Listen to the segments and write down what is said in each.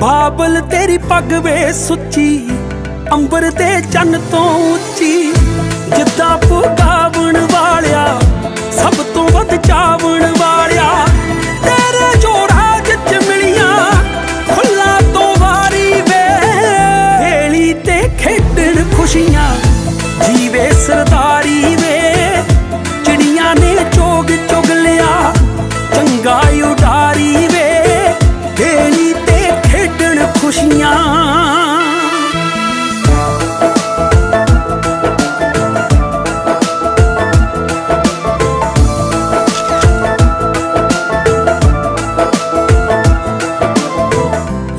ਬਾਬਲ ਤੇਰੀ ਪੱਗ ਵੇ ਸੁੱਚੀ ਅੰਬਰ ਤੇ ਚੰਨ ਤੋਂ ਉੱਚੀ ਜਿੱਦਾਂ ਪੁਕਾਵਣ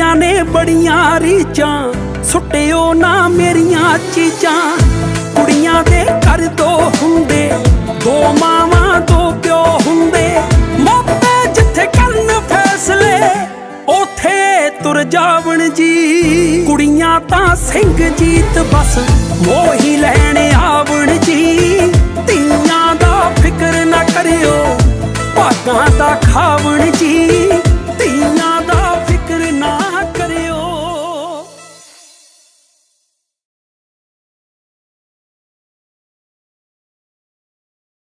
ਜੁੜੀਆਂ ਨੇ ਬੜੀਆਂ ਰੀਚਾਂ ਸੁੱਟਿਓ ਨਾ ਮੇਰੀਆਂ ਚੀਜ਼ਾਂ। ਕੁੜੀਆਂ ਦੇ ਘਰ ਦੋ ਹੁੰਦੇ, ਦੋ ਮਾਵਾਂ, ਦੋ ਪਿਓ ਹੁੰਦੇ। ਮੋਪੇ ਜਿੱਥੇ ਕਰਨ ਫੈਸਲੇ ਉਥੇ ਤੁਰ ਜਾਵਣ ਜੀ। ਕੁੜੀਆਂ ਤਾਂ ਸਿੰਘ ਜੀਤ ਬਸ, ਮੋਹੀ ਲੈਣ ਆਵਣ ਜੀ। ਧੀਆਂ ਦਾ ਫਿਕਰ ਨਾ ਕਰਿਓ, ਭਾਗਾਂ ਦਾ ਖਾਵਣ ਜੀ।